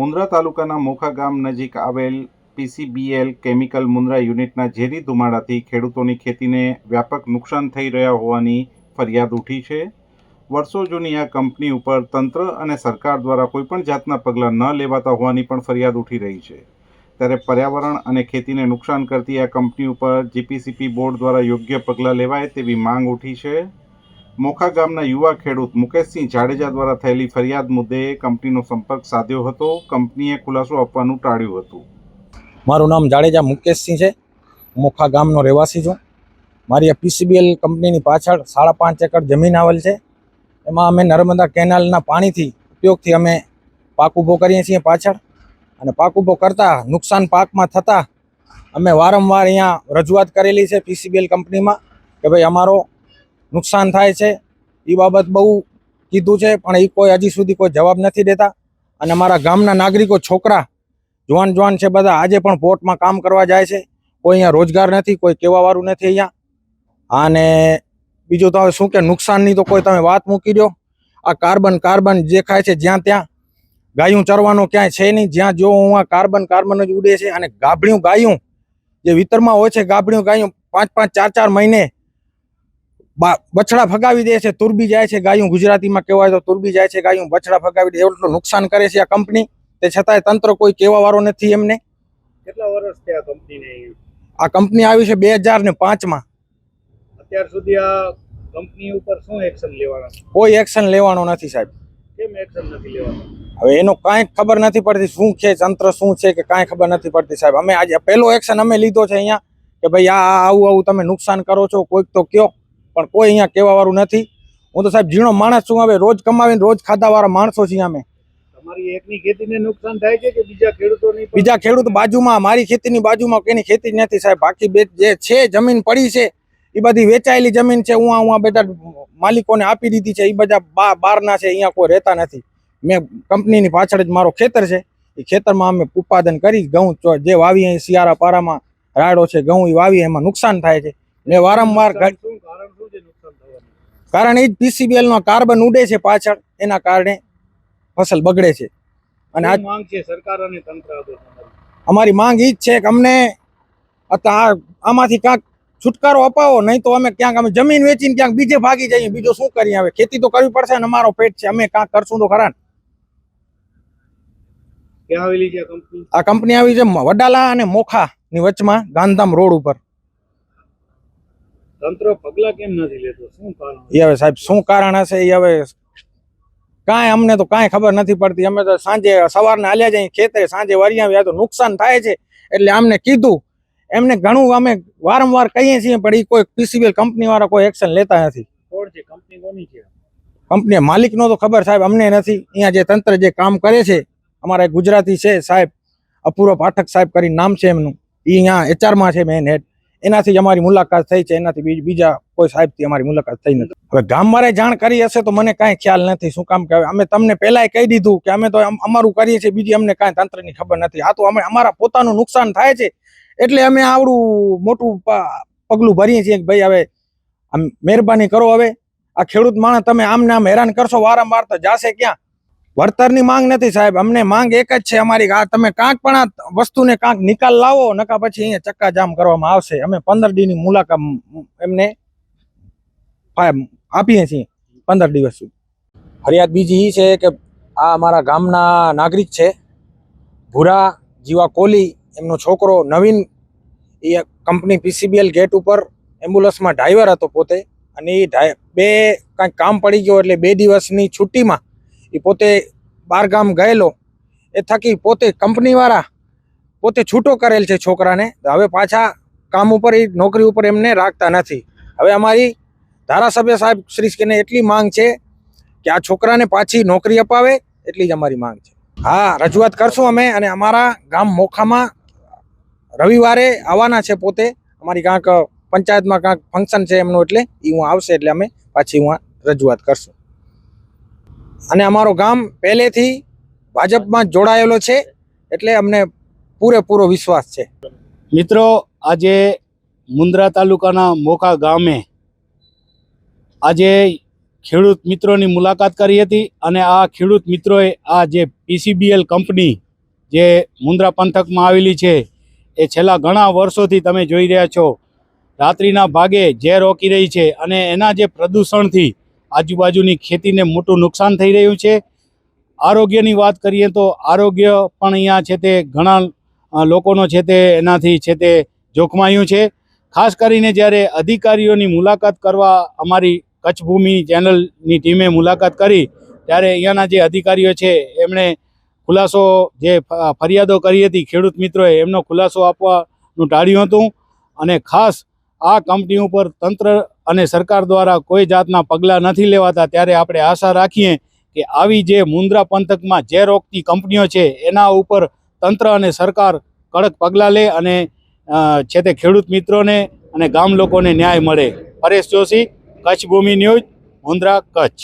મુન્દ્રા તાલુકાના મોખા ગામ નજીક આવેલ પીસીબીએલ કેમિકલ મુન્દ્રા યુનિટના ઝેરી ધુમાડાથી ખેડૂતોની ખેતીને વ્યાપક નુકસાન થઈ રહ્યા હોવાની ફરિયાદ ઉઠી છે. વર્ષો જૂની આ કંપની ઉપર તંત્ર અને સરકાર દ્વારા કોઈપણ જાતના પગલાં ન લેવાતા હોવાની પણ ફરિયાદ ઉઠી રહી છે. ત્યારે પર્યાવરણ અને ખેતીને નુકસાન કરતી આ કંપની ઉપર જીપીસીપી બોર્ડ દ્વારા યોગ્ય પગલાં લેવાય તેવી માંગ ઉઠી છે. મોખા ગામના યુવા ખેડૂત મુકેશસિંહ જાડેજા દ્વારા થયેલી ફરિયાદ મુદ્દે કંપનીનો સંપર્ક સાધ્યો હતો. કંપનીએ ખુલાસો આપવાનું ટાળ્યું હતું. મારું નામ જાડેજા મુકેશસિંહ છે. મોખા ગામનો રહેવાસી છું. મારી આ પીસીબીએલ કંપનીની પાછળ સાડા પાંચ એકર જમીન આવેલ છે. એમાં અમે નર્મદા કેનાલના પાણીથી ઉપયોગથી અમે પાક ઊભો કરીએ છીએ પાછળ. અને પાક ઊભો કરતાં નુકસાન પાકમાં થતાં અમે વારંવાર અહીંયા રજૂઆત કરેલી છે પીસીબીએલ કંપનીમાં કે ભાઈ અમારો નુકસાન થાય છે. એ બાબત બહુ કીધું છે, પણ એ કોઈ હજી સુધી કોઈ જવાબ નથી દેતા. અને અમારા ગામના નાગરિકો, છોકરા, જવાન જવાન છે બધા, આજે પણ પોર્ટમાં કામ કરવા જાય છે. કોઈ અહીંયા રોજગાર નથી, કોઈ કહેવાવાળું નથી અહીંયા. અને બીજું તો હવે શું કે, નુકસાનની તો કોઈ તમે વાત મૂકી દો. આ કાર્બન કાર્બન દેખાય છે જ્યાં ત્યાં. ગાયું ચરવાનું ક્યાંય છે નહીં. જ્યાં જો હું આ કાર્બન કાર્બન જ ઉડે છે અને ગાભણ્યું ગાયું, જે વિતરમાં હોય છે ગાભણ્યું ગાયું પાંચ પાંચ ચાર ચાર મહિને બછડા ફગાવી દે છે તુરબી જાય છે ગાયું. ગુજરાતીમાં કહેવાય તો તુરબી જાય છે ગાયું. બછડા ફગાવી દે. એટલું નુકસાન કરે છે આ કંપની. તે છતાંય તંત્ર કોઈ કહેવા વાળો નથી એમને. કેટલા વર્ષ થયા કંપનીને આ કંપની આવી છે બે હજાર ને પાંચમાં. અત્યાર સુધી આ કંપની ઉપર શું એક્શન લેવાના? કોઈ એક્શન લેવાનો નથી સાહેબ. કેમ એક્શન નથી લેવાના? હવે એનો કાંઈ ખબર નથી પડતી શું છે તંત્ર શું છે કે કાંઈ ખબર નથી પડતી સાહેબ. અમે આજે પહેલો એક્શન અમે લીધો છે અહીંયા કે ભાઈ આ આ આવું આવું તમે નુકસાન કરો છો કોઈક તો કયો. પણ કોઈ અહીંયા કહેવા વાળું નથી. હું તો સાહેબ ઝીણો માણસ છું હવે રોજ કમાવીને રોજ ખાધા વાળા માણસો છીએ અમે. તમારી એકની ખેતીને નુકસાન થાય છે કે બીજા ખેડૂતોની બીજા ખેડૂત બાજુમાં મારી ખેતીની બાજુમાં કોઈની ખેતી નથી સાહેબ. બાકી બે જે છે જમીન પડી છે એ બધી વેચાયેલી જમીન છે. હું હું બધા માલિકોને આપી દીધી છે. એ બધા બહારના છે અહીંયા કોઈ રહેતા નથી. મેં કંપનીની પાછળ જ મારો ખેતર છે. એ ખેતરમાં અમે ઉત્પાદન કરી ઘઉં ચો- જે વાવી અહીં શિયાળા પારામાં રાયડો છે ઘઉં એ વાવી એમાં નુકસાન થાય છે. મેં વારંવાર ઘ- શું કારણ શું છે નુકસાન થવાનું કારણ એ જ પીસીબીએલ નો કાર્બન ઉડે છે પાછળ એના કારણે ફસલ બગડે છે. અને આ માંગ છે સરકાર અને તંત્ર અમારી માંગ એ જ છે કે અમને આમાંથી ક્યાંક છુટકારો અપાવો નહીં તો અમે ક્યાંક અમે જમીન વેચીને ક્યાંક બીજે ભાગી જઈએ બીજું શું કરીએ હવે? ખેતી તો કરવી પડશે ને અમારો પેટ છે અમે ક્યાંક કરશું તો ખરા આ કંપની? આવી છે વડાલા અને મોખા ની વચમાં ગાંધામ રોડ ઉપર. તંત્ર પગલા કેમ નથી લેતો? શું કારણ એ હવે સાહેબ શું કારણ હશે? એ હવે કાંઈ અમને તો કાંઈ ખબર નથી પડતી. અમે તો સાંજે સવારના હાલ્યા જઈએ ખેતરે સાંજે વરિયા આવ્યા તો નુકસાન થાય છે. એટલે અમને કીધું. એમને ઘણું અમે વારંવાર કહીએ છીએ પણ એ કોઈ પીસીબીએલ કંપની વાળા કોઈ એક્શન લેતા નથી. કોણ છે? કંપની કોની છે? કંપની માલિકનો તો ખબર સાહેબ અમને નથી. અહીંયા જે તંત્ર જે કામ કરે છે અમારા ગુજરાતી છે સાહેબ અપૂર્વ પાઠક સાહેબ કરી નામ છે એમનું. એ અહીંયા એચઆરમાં છે મેન હેડ એનાથી જ અમારી મુલાકાત થઈ છે. એનાથી બીજ- કોઈ સાહેબથી અમારી મુલાકાત થઈ નથી. હવે ગામવાળાએ જાણ કરી હશે તો મને કાંઈ ખ્યાલ નથી. શું કામ કે અમે તમને પહેલાંય કહી દીધું કે અમે તો અમ- અમારું કરીએ છીએ. બીજી અમને કાંઈ તંત્રની ખબર નથી. આ તો અમે અમારા પોતાનું નુકસાન થાય છે. એટલે અમે આવડું મોટું પગલું ભરીએ છીએ કે ભાઈ હવે આમ મહેરબાની કરો હવે. આ ખેડૂત માણસ તમે આમને આમ હેરાન કરશો, વારંવાર તો જાશે ક્યાં? વળતરની માંગ નથી સાહેબ, અમને માંગ એક જ છે અમારી આ તમે કાંક પણ આ વસ્તુને કાંક નિકાલ લાવો, નકા પછી અહીંયા ચક્કાજામ કરવામાં આવશે. અમે પંદર દીની મુલાકાત એમને આપીએ છીએ પંદર દિવસ ફરિયાદ બીજી એ છે કે આ અમારા ગામના નાગરિક છે. ભૂરા જીવા કોલી એમનો છોકરો નવીન, એ કંપની પીસીબીએલ ગેટ ઉપર એમ્બ્યુલન્સમાં ડ્રાઈવર હતો પોતે. અને એ બે કાંઈક કામ પડી ગયો એટલે બે દિવસની છુટ્ટીમાં એ પોતે બારગામ ગયેલો, એ થકી પોતે કંપનીવાળા પોતે છૂટો કરેલ છે છોકરાને. હવે પાછા કામ ઉપર, એ નોકરી ઉપર એમને રાખતા નથી. હવે અમારી ધારાસભ્ય સાહેબ શ્રી કેને એટલી માંગ છે કે આ છોકરાને પાછી નોકરી અપાવે એટલી જ અમારી માંગ છે. હા, રજૂઆત કરશું અમે અને અમારા ગામ મોખામાં રવિવારે આવવાના છે પોતે. અમારી કાંક પંચાયતમાં કાંક ફંક્શન છે એમનું એટલે એ હું આવશે એટલે અમે પાછી હું રજૂઆત કરશું. અને અમારો ગામ પહેલેથી ભાજપમાં જોડાયેલો છે એટલે અમને પૂરેપૂરો વિશ્વાસ છે. મિત્રો, આજે મુન્દ્રા તાલુકાના મોખા ગામે આજે ખેડૂત મિત્રોની મુલાકાત કરી હતી અને આ ખેડૂત મિત્રોએ આ જે પીસીબીએલ કંપની જે મુન્દ્રા પંથકમાં આવેલી છે, એ છેલ્લા ઘણા વર્ષોથી તમે જોઈ રહ્યા છો. રાત્રિના ભાગે ઝેર રોકી રહી છે અને એના જે પ્રદૂષણથી આજુબાજુની ખેતીને મોટું નુકસાન થઈ રહ્યું છે. આરોગ્યની વાત કરીએ તો આરોગ્ય પણ અહીંયા છે તે ઘણા લોકોનો છે તે એનાથી છે તે જોખમાયું છે. ખાસ કરીને જ્યારે અધિકારીઓની મુલાકાત કરવા અમારી કચ્છ ભૂમિ ચેનલની ટીમે મુલાકાત કરી, ત્યારે અહીંયાના જે અધિકારીઓ છે, એમણે ખુલાસો જે ફરિયાદો કરી હતી ખેડૂત મિત્રોએ, એમનો ખુલાસો આપવાનું ટાળ્યું હતું. અને ખાસ આ કંપની ઉપર તંત્ર અને સરકાર દ્વારા કોઈ જાતના પગલાં નથી લેવાતા, ત્યારે આપણે આશા રાખીએ કે આવી જે મુન્દ્રા પંથકમાં જે રોકતી કંપનીઓ છે, એના ઉપર તંત્ર અને સરકાર કડક પગલાં લે અને છે તે ખેડૂત મિત્રોને અને ગામ લોકોને ન્યાય મળે. પરેશ જોશી, કચ્છ ભૂમિ ન્યૂઝ મુન્દ્રા કચ્છ.